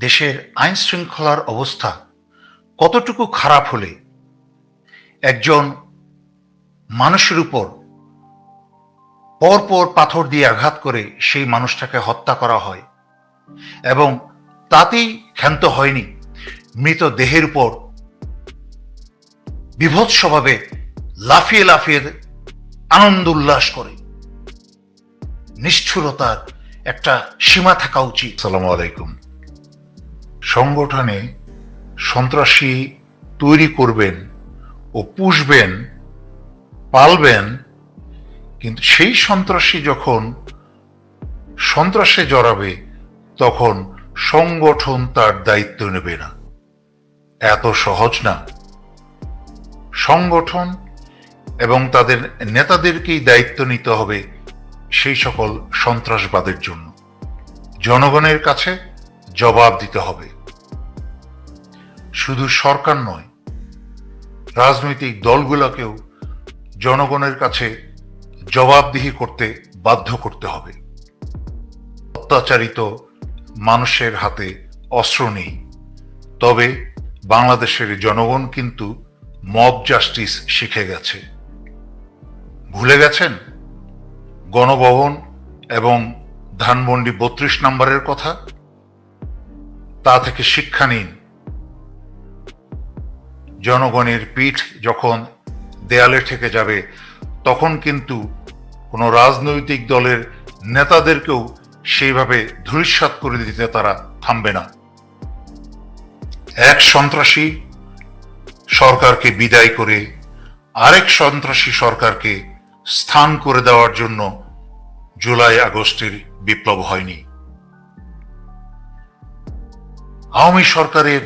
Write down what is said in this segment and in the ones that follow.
দেশের আইন শৃঙ্খলার অবস্থা কতটুকু খারাপ হলে একজন মানুষের উপর পরপর পাথর দিয়ে আঘাত করে সেই মানুষটাকে হত্যা করা হয় এবং তাতেই ক্ষান্ত হয়নি, মৃত দেহের উপর বিভৎসভাবে লাফিয়ে লাফিয়ে আনন্দ উল্লাস করে। নিষ্ঠুরতার একটা সীমা থাকা উচিত। সালাম আলাইকুম। সংগঠনে সন্ত্রাসী তৈরি করবেন ও পুষবেন, পালবেন, কিন্তু সেই সন্ত্রাসী যখন সন্ত্রাসে জড়াবে, তখন সংগঠন তার দায়িত্ব নেবে না। এত সহজ না। সংগঠন এবং তাদের নেতাদেরকেই দায়িত্ব নিতে হবে সেই সকল সন্ত্রাসবাদের জন্য। জনগণের কাছে জবাব দিতে হবে। শুধু সরকার নয়, রাজনৈতিক দলগুলোকেও জনগণের কাছে জবাবদিহি করতে বাধ্য করতে হবে। অত্যাচারিত মানুষের হাতে অস্ত্র নেই। তবে বাংলাদেশের জনগণ কিন্তু মব জাস্টিস শিখে গেছে। ভুলে গেছেন? গণভবন এবং ধানমন্ডি বত্রিশ নম্বরের কথা? তা থেকে শিক্ষা নিন। জনগণের পিঠ যখন দেয়ালে ঠেকে যাবে, তখন কিন্তু কোনো রাজনৈতিক দলের নেতাদেরকেও সেইভাবে ধূলিসাৎ করে দিতে তারা থামবে না। এক সন্ত্রাসী সরকারকে বিদায় করে আরেক সন্ত্রাসী সরকারকে স্থান করে দেওয়ার জন্য জুলাই আগস্টের বিপ্লব হয়নি। আওয়ামী সরকারের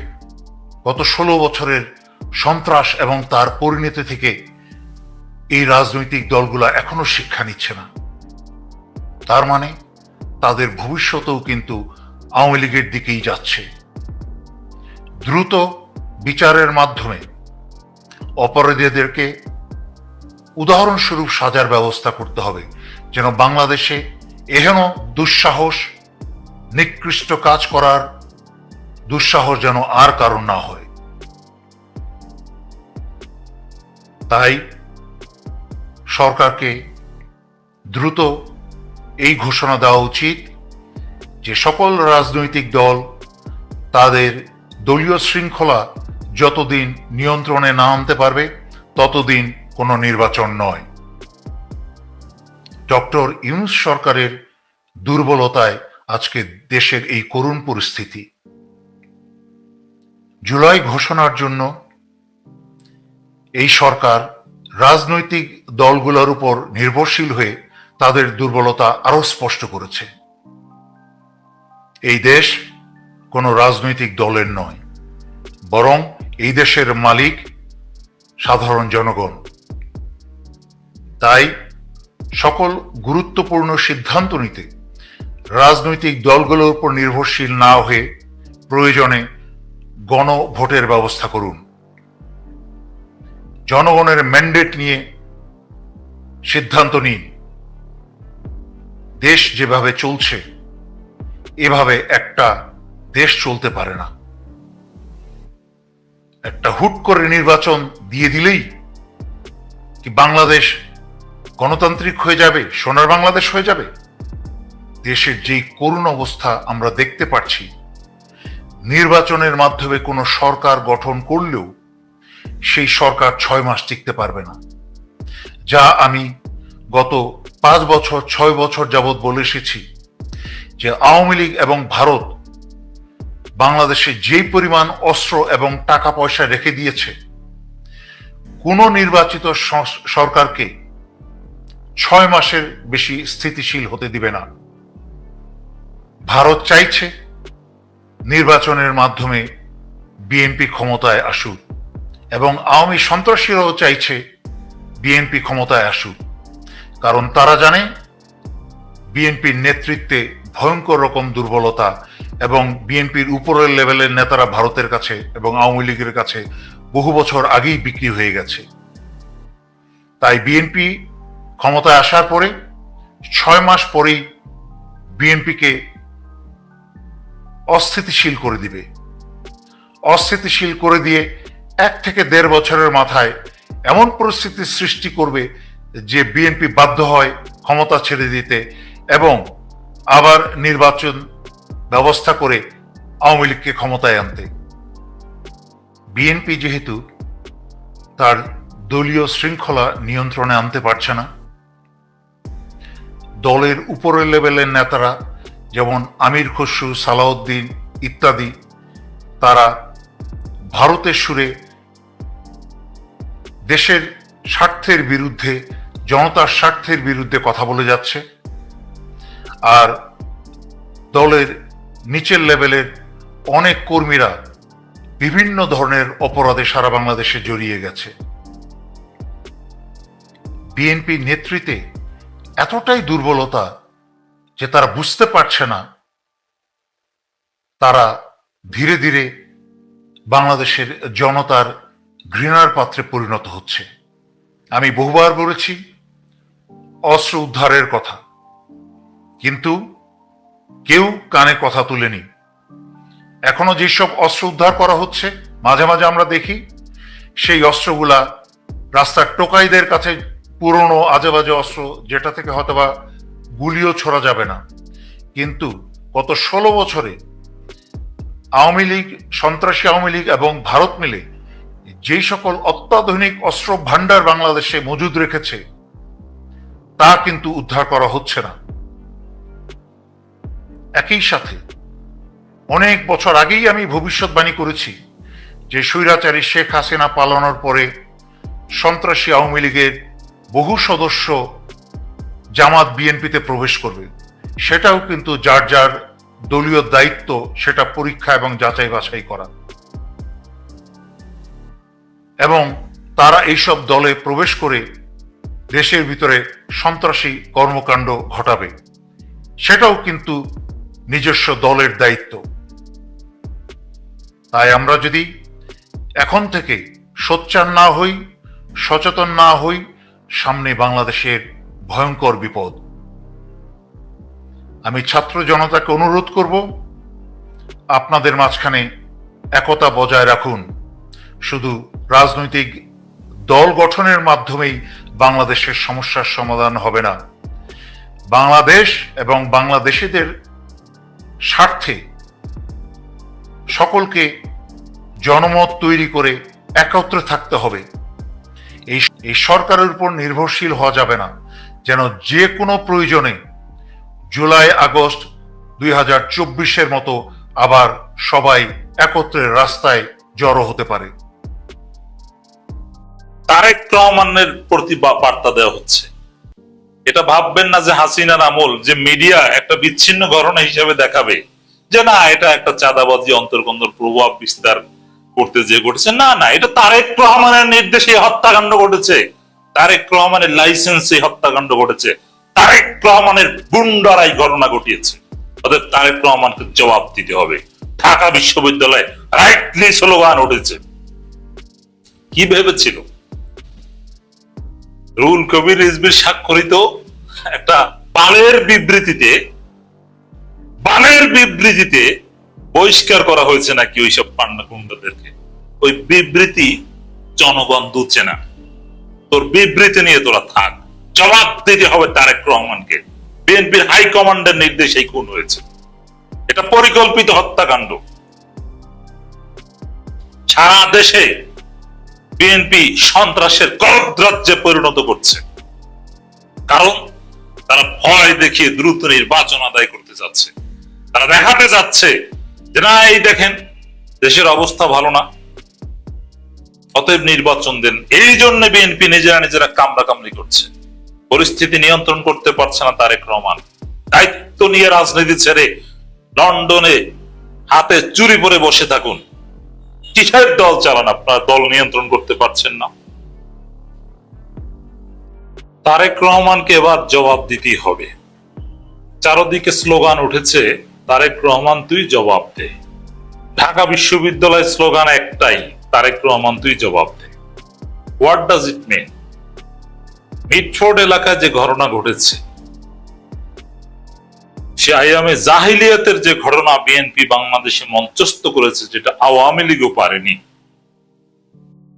গত ষোলো বছরের সন্ত্রাস এবং তার পরিণতি থেকে এই রাজনৈতিক দলগুলো এখনও শিক্ষা নিচ্ছে না। তার মানে তাদের ভবিষ্যতেও কিন্তু আওয়ামী লীগের দিকেই যাচ্ছে। দ্রুত বিচারের মাধ্যমে অপরাধীদেরকে উদাহরণস্বরূপ সাজার ব্যবস্থা করতে হবে, যেন বাংলাদেশে এহেন দুঃসাহস, নিকৃষ্ট কাজ করার দুঃসাহস যেন আর কারণ না হয়। তাই সরকারকে দ্রুত এই ঘোষণা দেওয়া উচিত যে সকল রাজনৈতিক দল তাদের দলীয় শৃঙ্খলা যতদিন নিয়ন্ত্রণে না আনতে পারবে, ততদিন কোনো নির্বাচন নয়। ডক্টর ইউনুস সরকারের দুর্বলতায় আজকে দেশের এই করুণ পরিস্থিতি। জুলাই ঘোষণার জন্য এই সরকার রাজনৈতিক দলগুলোর উপর নির্ভরশীল হয়ে তাদের দুর্বলতা আরও স্পষ্ট করেছে। এই দেশ কোনো রাজনৈতিক দলের নয়, বরং এই দেশের মালিক সাধারণ জনগণ। তাই সকল গুরুত্বপূর্ণ সিদ্ধান্ত নিতে রাজনৈতিক দলগুলোর উপর নির্ভরশীল না হয়ে প্রয়োজনে গণভোটের ব্যবস্থা করুন। জনগণের ম্যান্ডেট নিয়ে সিদ্ধান্ত নিন। দেশ যেভাবে চলছে, এভাবে একটা দেশ চলতে পারে না। একটা হুট করে নির্বাচন দিয়ে দিলেই কি বাংলাদেশ গণতান্ত্রিক হয়ে যাবে, সোনার বাংলাদেশ হয়ে যাবে? দেশের যেই করুণ অবস্থা আমরা দেখতে পাচ্ছি, নির্বাচনের মাধ্যমে কোনো সরকার গঠন করলেও সেই সরকার ছয় মাস টিকতে পারবে না। যা আমি গত পাঁচ বছর, ছয় বছর যাবৎ বলে এসেছি যে আওয়ামী লীগ এবং ভারত বাংলাদেশে যেই পরিমাণ অস্ত্র এবং টাকা পয়সা রেখে দিয়েছে, কোন নির্বাচিত সরকারকে ছয় মাসের বেশি স্থিতিশীল হতে দিবে না। ভারত চাইছে নির্বাচনের মাধ্যমে বিএনপি ক্ষমতায় আসুক। এবং আওয়ামী সন্ত্রাসীরাও চাইছে বিএনপি ক্ষমতায় আসুক। কারণ তারা জানে বিএনপির নেতৃত্বে ভয়ঙ্কর রকম দুর্বলতা এবং বিএনপির উপরের লেভেলের নেতারা ভারতের কাছে এবং আওয়ামী লীগের কাছে বহু বছর আগেই বিক্রি হয়ে গেছে। তাই বিএনপি ক্ষমতায় আসার পরে ছয় মাস পরেই বিএনপিকে অস্থিতিশীল করে দিবে। অস্থিতিশীল করে দিয়ে এক থেকে দেড় বছরের মাথায় এমন পরিস্থিতির সৃষ্টি করবে যে বিএনপি বাধ্য হয় ক্ষমতা ছেড়ে দিতে এবং আবার নির্বাচন ব্যবস্থা করে আওয়ামী লীগকে ক্ষমতায় আনতে। বিএনপি যেহেতু তার দলীয় শৃঙ্খলা নিয়ন্ত্রণে আনতে পারছে না, দলের উপরের লেভেলের নেতারা যেমন আমির খসরু, সালাউদ্দিন ইত্যাদি, তারা ভারতের সুরে দেশের স্বার্থের বিরুদ্ধে, জনতার স্বার্থের বিরুদ্ধে কথা বলে যাচ্ছে। আর দলের নিচের লেভেলের অনেক কর্মীরা বিভিন্ন ধরনের অপরাধে সারা বাংলাদেশে জড়িয়ে গেছে। বিএনপি নেতৃত্বে এতটাই দুর্বলতা যে তারা বুঝতে পারছে না, তারা ধীরে ধীরে বাংলাদেশের জনতার ঘৃণার পাত্রে পরিণত হচ্ছে। আমি বহুবার বলেছি, অস্ত্র উদ্ধারের কথা। কিন্তু কেউ কানে কথা তুলেনি। এখনও যেসব অস্ত্র উদ্ধার করা হচ্ছে, মাঝে মাঝে আমরা দেখি, সেই অস্ত্রগুলা রাস্তার টোকাইদের কাছে পুরনো আজে বাজে অস্ত্র যেটা থেকে হয়তোবা গুলিও ছোড়া যাবে না। কিন্তু গত ষোলো বছরে আওয়ামী লীগ, সন্ত্রাসী আওয়ামী লীগ এবং ভারত মিলে যেই সকল অত্যাধুনিক অস্ত্র ভান্ডার বাংলাদেশে মজুদ রেখেছে, তা কিন্তু উদ্ধার করা হচ্ছে না। একই সাথে, অনেক বছর আগেই আমি ভবিষ্যৎবাণী করেছি যে স্বৈরাচারী শেখ হাসিনা পালানোর পরে সন্ত্রাসী আওয়ামী লীগের বহু সদস্য জামাত বিএনপিতে প্রবেশ করবে। সেটাও কিন্তু যার যার দলীয় দায়িত্ব, সেটা পরীক্ষা এবং যাচাই বাছাই করা। এবং তারা এইসব দলে প্রবেশ করে দেশের ভিতরে সন্ত্রাসী কর্মকাণ্ড ঘটাবে। সেটাও কিন্তু নিজস্ব দলের দায়িত্ব। তাই আমরা যদি এখন থেকে সোচ্চার না হই, সচেতন না হই, সামনে বাংলাদেশের ভয়ঙ্কর বিপদ। আমি ছাত্র জনতাকে অনুরোধ করব, আপনাদের মাঝখানে একতা বজায় রাখুন। শুধু রাজনৈতিক দল গঠনের মাধ্যমেই বাংলাদেশের সমস্যার সমাধান হবে না। বাংলাদেশ এবং বাংলাদেশিদের স্বার্থে সকলকে জনমত তৈরি করে একত্রে থাকতে হবে। এই এই সরকারের উপর নির্ভরশীল হওয়া যাবে না, যেন যে কোনো প্রয়োজনে জুলাই, আগস্ট দুই হাজার চব্বিশের মতো আবার সবাই একত্রে রাস্তায় জড়ো হতে পারে। তারেক রহমানের প্রতি বার্তা দেওয়া হচ্ছে। এটা ভাববেন না যে হাসিনার আমল যে মিডিয়া একটা বিচ্ছিন্ন ঘটনা হিসেবে দেখাবে যে না, এটা একটা চাঁদাবাজি অন্তর্কন্দর প্রভাব বিস্তার করতে যে ঘটেছে। না না, এটা তারেক রহমানের নির্দেশে হত্যাকাণ্ড ঘটেছে। তারেক রহমানের লাইসেন্সে হত্যাকাণ্ড ঘটেছে। তারেক রহমানের গুন্ডারাই ঘটনা ঘটিয়েছে। ওদের তারেক রহমানকে জবাব দিতে হবে। ঢাকা বিশ্ববিদ্যালয়ে রাইটলি স্লোগান উঠেছে। কি ভেবেছিল? রুল কবির রিজবির স্বাক্ষরিত একটা বালের বিবৃতিতে বালের বিবৃতিতে বহিষ্কার করা হয়েছে নাকি ওইসব পান্নাকুণ্ডদেরকে ওই বিবৃতি জনগণ দুচ্ছে না। তোর বিবৃতি নিয়ে তোরা থাক। জবাব দিতে হবে তারেক রহমানকে। বিএনপির হাইকমান্ডের নির্দেশেই খুন হয়েছে। এটা পরিকল্পিত হত্যাকাণ্ড। সারা দেশে বিএনপি সন্ত্রাসের গণরাজ্যে পরিণত করছে। কারণ তারা ভয় দেখিয়ে দ্রুত নির্বাচন আদায় করতে যাচ্ছে। তারা দেখাতে যাচ্ছে যে, না, এই দেখেন, দেশের অবস্থা ভালো না। অতএব নির্বাচন দেন। এই জন্য বিএনপি নিজেরা নিজেরা কামড়া কামড়ি করছে। পরিস্থিতি নিয়ন্ত্রণ করতে পারছে না তারেক রহমান। দায়িত্ব নিয়ে রাজনীতি ছেড়ে লন্ডনে হাতে চুরি পরে বসে থাকুন। কিসের দল চালান, আপনার দল নিয়ন্ত্রণ করতে পারছেন না। তারেক রহমানকে এবার জবাব দিতেই হবে। চারদিকে স্লোগান উঠেছে, তারেক রহমান তুই জবাব দে। ঢাকা বিশ্ববিদ্যালয়ের স্লোগান একটাই, তারেক রহমান তুই জবাব দে। What does it mean Mitford এলাকায় যে ঘটনা ঘটেছে সে আইয়ামে জাহিলিয়াতের যে ঘটনা বিএনপি বাংলাদেশে মঞ্চস্থ করেছে, যেটা আওয়ামী লীগও পারেনি,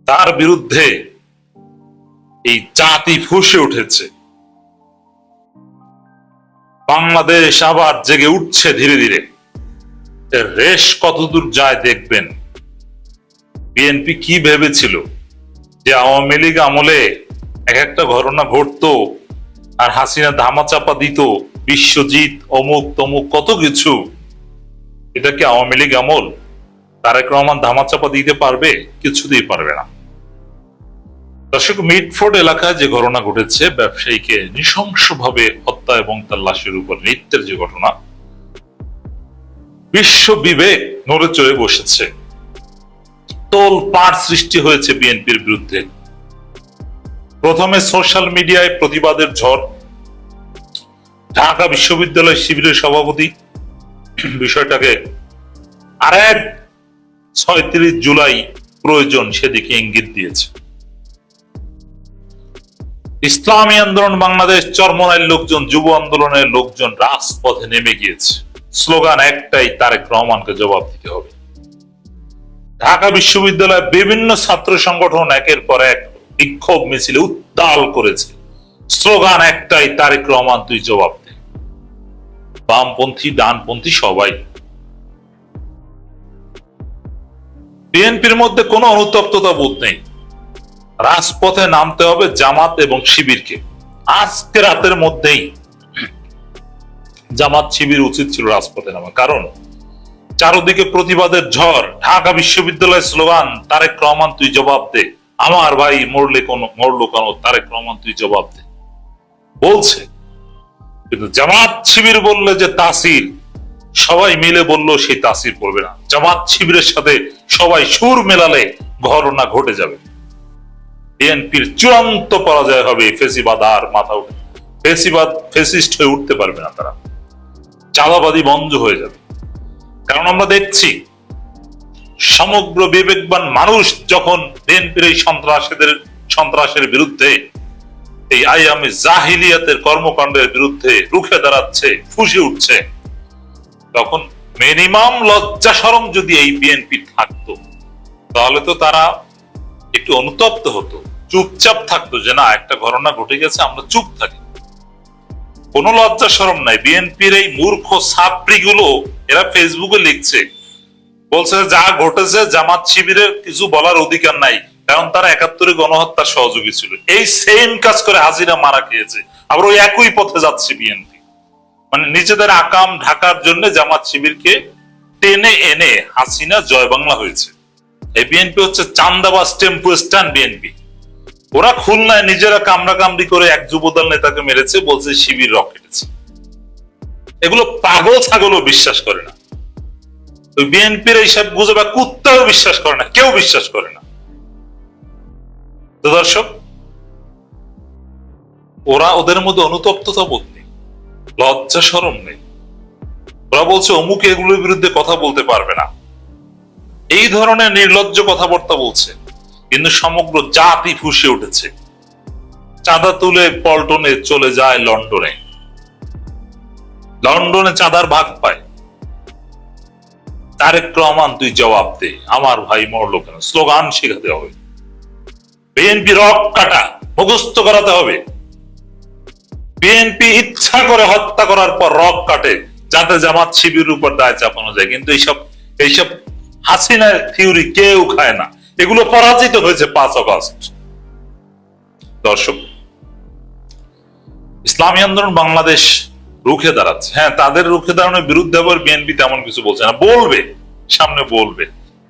তার বিরুদ্ধে এই জাতি ফুসে উঠেছে। বাংলাদেশ আবার জেগে উঠছে ধীরে ধীরে। রেশ কতদূর যায় দেখবেন। বিএনপি কি ভেবেছিল যে আওয়ামী লীগ আমলে এক একটা ঘটনা ঘটতো আর হাসিনা ধামাচাপা দিত, বিশ্বজিৎ, অমুক, তমুক, কত কিছু। এটা কি আওয়ামী লীগ আমল? তারেক রহমান ধামাচাপা দিতে পারবে? কিছুতেই পারবে না। দর্শক, মিটফোর্ড এলাকায় যে ঘটনা ঘটেছে, ব্যবসায়ীকে নৃশংসভাবে হত্যা এবং তার লাশের উপর নৃত্যের যে ঘটনা, বিশ্ব বিবেক নড়ে চড়ে বসেছে। তোল পাড় সৃষ্টি হয়েছে বিএনপির বিরুদ্ধে। প্রথমে সোশ্যাল মিডিয়ায় প্রতিবাদের ঝড়। ঢাকা বিশ্ববিদ্যালয় শিবিরের সভাপতি বিষয়টাকে আর এক ছয়ত্রিশ জুলাই প্রয়োজন সেদিকে ইঙ্গিত দিয়েছে। ইসলামী আন্দোলন বাংলাদেশ চরমনাইয়ের লোকজন, যুব আন্দোলনের লোকজন রাজপথে নেমে গিয়েছে। স্লোগান একটাই, তারেক রহমানকে জবাব দিতে হবে। ঢাকা বিশ্ববিদ্যালয়ে বিভিন্ন ছাত্র সংগঠন একের পর এক বিক্ষোভ মিছিলে উত্তাল করেছে। স্লোগান একটাই, তারেক রহমান, তুই জবাব দে। বামপন্থী, ডানপন্থী সবাই। বিএনপির মধ্যে কোনো অনুতপ্ততা বোধ নেই। রাজপথে নামতে হবে জামাত এবং শিবিরকে। আজকে রাতের মধ্যেই জামাত শিবির উচিত ছিল রাজপথে নামা। কারণ চারদিকে প্রতিবাদের ঝড়, ঢাকা বিশ্ববিদ্যালয়ের স্লোগান, তারেক রহমান, তুই জবাব দে। আমার ভাই মরলে কোন, মরলো কেন? তারেক রহমান তুই জবাব দে। বলছে, কিন্তু জামাত শিবির বললে যে তাসির, সবাই মিলে বলল সেই তাসির পড়বে না। জামাত শিবিরের সাথে সবাই সুর মেলালে ঘটনা ঘটে যাবে। বিএনপির চূড়ান্ত পরাজয় হবে ফেসিবাদ আর মাথা উঠে। ফেসিবাদ ফেসিস্ট হয়ে উঠতে পারবে না তারা। চাঁদাবাদী বন্ধ হয়ে যাবে। কারণ আমরা দেখছি সমগ্র বিবেকবান মানুষ যখন বিএনপির এই সন্ত্রাসীদের, সন্ত্রাসের বিরুদ্ধে, এই আইয়ামে জাহিলিয়াতের কর্মকাণ্ডের বিরুদ্ধে রুখে দাঁড়াচ্ছে, ফুসে উঠছে, তখন মিনিমাম লজ্জা সরম যদি এই বিএনপি থাকতো, তাহলে তো তারা একটু অনুতপ্ত হতো, চুপচাপ থাকতো যে না, একটা ঘটনা ঘটে গেছে, আমরা চুপ থাকি। কোনো লজ্জা সরম নাই। বিএনপির এই মূর্খ ছাত্রী গুলো এরা ফেসবুকে লিখছে বলছে, যা ঘটেছে জামাত শিবিরের কিছু বলার অধিকার নাই। কারণ তারা একাত্তরে গণহত্যার সহযোগী ছিল। এই সেম কাজ করে হাজিরা মারা খেয়েছে। আবার ওই একই পথে যাচ্ছে বিএনপি মানে নিজেদের আকাম ঢাকার জন্য জামাত শিবিরকে টেনে এনে হাসিনা জয় বাংলা হয়েছে। এই বিএনপি হচ্ছে চান্দাবাস টেম্পু স্ট্যান্ড বিএনপি ওরা খুলনায় নিজেরা কামড়া কামড়ি করে এক যুবদল নেতাকে মেরেছে, বলছে শিবির রকেটেছে এগুলো পাগল ছাগলও বিশ্বাস করে না। বিএনপির এইসব গুজবা কুত্তাও বিশ্বাস করে না, কেউ বিশ্বাস করে না। তো দর্শক, ওরা ওদের মধ্যে অনুতপ্ততা বোধ নেই, লজ্জা সরম নেই। ওরা বলছে, অমুক এগুলোর বিরুদ্ধে কথা বলতে পারবে না। এই ধরনের নির্লজ্জ কথাবার্তা বলছে, কিন্তু সমগ্র জাতি ফুসে উঠেছে। চাঁদা তুলে পল্টনে চলে যায় লন্ডনে। লন্ডনে চাঁদার ভাগ পায়। তারেক রহমান তুই জবাব দে। আমার ভাই মরলো কেন? স্লোগান শেখাতে হবে। বিএনপি রক কাটা, মুখস্থ করাতে হবে। বিএনপি ইচ্ছা করে হত্যা করার পর রক কাটে, যাতে জামাত শিবির উপর দায় চাপানো যায়। কিন্তু এইসব এইসব হাসিনা থিওরি কেউ খায় না। এগুলো পরাজিত হয়েছে পাঁচ অগস্ট দর্শক, ইসলামী আন্দোলন বাংলাদেশ রুখে দাঁড়াচ্ছে। হ্যাঁ তাদের রুখে দাঁড়ানোর বিরুদ্ধে আবার বিএনপি তেমন কিছু বলছে না। বলবে, সামনে বলবে।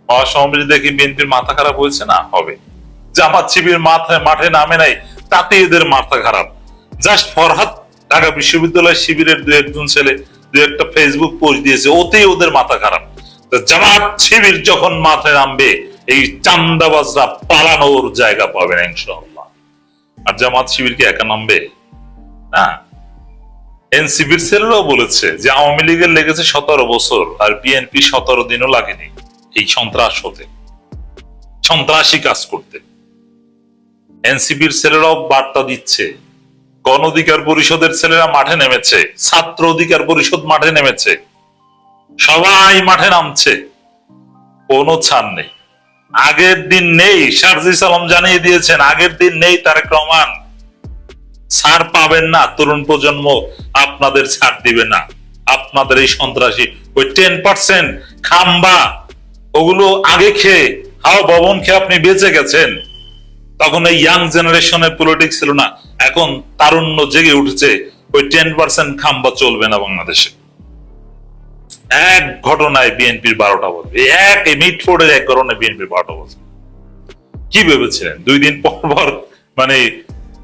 মহাসমাবেশে দেখি বিএনপির মাথা খারাপ হয়েছে না? হবে। জামাত শিবির মাথায়, মাঠে নামে নাই তাতে এদের মাথা খারাপ। জাস্ট ফরহাদ ঢাকা বিশ্ববিদ্যালয় শিবিরের দু একজন ছেলে দু একটা ফেসবুক পোস্ট দিয়েছে, ওতেই ওদের মাথা খারাপ। তো জামাত শিবির যখন মাথায় নামবে, এই চান্দাবাজরা পালানোর জায়গা পাবে না, ইনশাআল্লাহ। আর জামাত শিবির শিবিরকে একা নামবে? না। এনসিপির ছেলেরাও বলেছে যে আওয়ামী লীগের লেগেছে সতেরো বছর আর বিএনপি সতেরো দিনও লাগেনি এই সন্ত্রাস হতে। সন্ত্রাসী কাজ করতে। এনসিপির ছেলেরাও বার্তা দিচ্ছে, গণ অধিকার পরিষদের ছেলেরা মাঠে নেমেছে, ছাত্র অধিকার পরিষদ মাঠে নেমেছে, সবাই মাঠে নামছে, কোনো ছাড় নেই। আগের দিন নেই, শারজি সালাম জানিয়ে দিয়েছেন, আগের দিন নেই তারেক রহমান। ছাড় পাবেন না। তরুণ প্রজন্ম আপনাদের ছাড় দিবে না। আপনাদের এই সন্ত্রাসী। ওই টেন পার্সেন্ট খাম্বা, ওগুলো আগে খেয়ে, হাও ভবন খেয়ে আপনি বেঁচে গেছেন। তখন এই ইয়াং জেনারেশনের পলিটিক্স ছিল না। এখন তারুণ্য জেগে উঠেছে। ওই টেন পার্সেন্ট খাম্বা চলবে না বাংলাদেশে। এক ঘটনায় বিএনপির বারোটা বছর এক মিটফোর্ডের এক ঘটনায় বিএনপির বারোটা বছর কি ভেবেছিলেন? দুই দিন পর পর মানে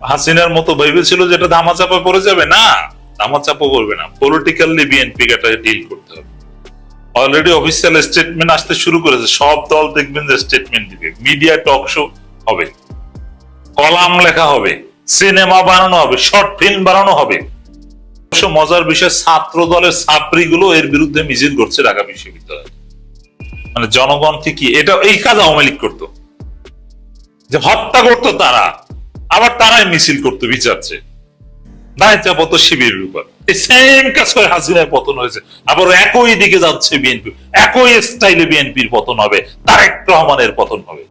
হাসিনার মতো ভেবেছিল যেটা ধামাচাপা পড়ে যাবে। না, ধামাচাপা করবে না। পলিটিক্যালি বিএনপি একটা ডিল করতে হবে। অলরেডি অফিসিয়াল স্টেটমেন্ট আসতে শুরু করেছে। সব দল দেখবেন যে স্টেটমেন্ট দিবে। মিডিয়া টক শো হবে। কলাম লেখা হবে। সিনেমা বানানো হবে। শর্ট ফিল্ম বানানো হবে। অবশ্য মজার বিষয়, ছাত্র দলের ছাত্রী গুলো এর বিরুদ্ধে মিছিল করছে ঢাকা বিশ্ববিদ্যালয়। মানে জনগণকে কি? এটা এই কাজ আওয়ামী লীগ করতো। যে হত্যা করতো তারা। আবার তারাই মিছিল করতে বিচারছে। দায় চাপত শিবিরের উপর। এই সেম কাজ করে হাসিনার পতন হয়েছে। আবার একই দিকে যাচ্ছে বিএনপি। একই স্টাইলে বিএনপির পতন হবে। তারেক রহমানের পতন হবে।